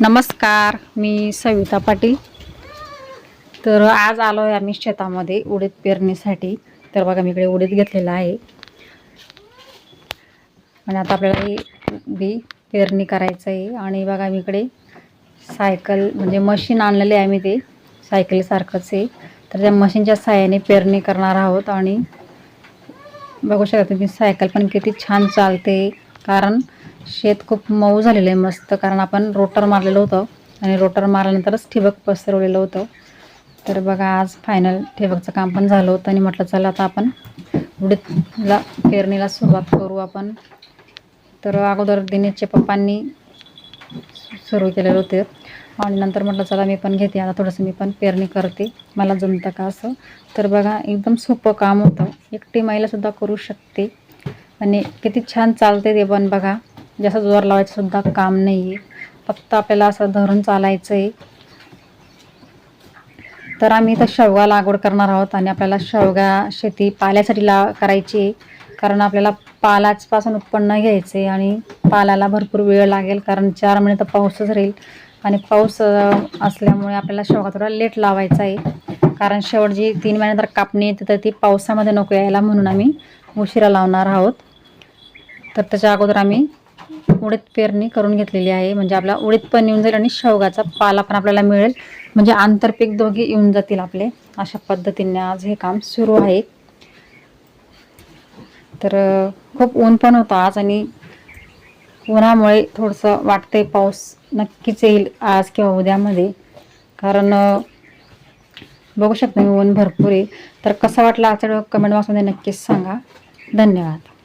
नमस्कार मी सविता पाटील. तर आज आलो आहे आम्ही शेतामध्ये उडीद पेरणीसाठी. तर बघा मी इकडे उडीद घेतलेला आहे. आणि आता आपल्याला हे बी पेरणी करायचं आहे. आणि बघा मी इकडे सायकल म्हणजे मशीन आणलेले आहे आम्ही ते. सायकलीसारखंच आहे. तर त्या मशीनच्या सहाय्याने पेरणी करणार आहोत. आणि बघू शकता तुम्ही सायकल पण किती छान चालते. कारण शेत खूप मऊ झालेलं आहे मस्त. कारण आपण रोटर मारलेलं होतं आणि रोटर मारल्यानंतरच ठिबक पसरवलेलं होतं. तर बघा आज फायनल ठिबकचं काम पण झालं होतं आणि म्हटलं चला आता आपण उडीदला पेरणीला सुरुवात करू आपण. तर अगोदर दिनेशच्या पप्पांनी सुरू केलेलं होते. आणि नंतर म्हटलं चला मी पण घेते. आता थोडंसं मी पण पेरणी करते. मला जमतं का असं? तर बघा एकदम सोपं काम होतं. एकटी महिलासुद्धा करू शकते. आणि किती छान चालते ते पण बघा. जास्त जोर लावायचं सुद्धा काम नाही आहे फक्त आपल्याला असं धरून चालायचं आहे तर आम्ही इथं शेवगा लागवड करणार आहोत आणि आपल्याला शेवगा शेती पाल्यासाठी ला करायची आहे. कारण आपल्याला पालाचपासून उत्पन्न घ्यायचं आहे आणि पालाला भरपूर वेळ लागेल कारण चार महिने तर पाऊसच राहील. आणि पाऊस असल्यामुळे आपल्याला शेवगा थोडा लेट लावायचा आहे. कारण शेवट जी तीन महिन्यानंतर कापणी येते तर ती पावसामध्ये नको यायला म्हणून आम्ही उशिरा लावणार आहोत. तर त्याच्या अगोदर आम्ही उडीद पेरणी करून घेतलेली आहे. म्हणजे आपला उडीद पण येऊन जाईल आणि शेवगाचा पाला पण आपल्याला मिळेल. म्हणजे आंतरपीक दोघे येऊन जातील आपले. अशा पद्धतीने आज हे काम सुरू आहे. तर खूप ऊन पण होतं आज आणि उन्हामुळे थोडंसं वाटतंय पाऊस नक्कीच येईल आज किंवा उद्यामध्ये. कारण बघू शकता मी ऊन भरपूर आहे. तर कसं वाटलं आजचा कमेंट बॉक्समध्ये नक्कीच सांगा. धन्यवाद.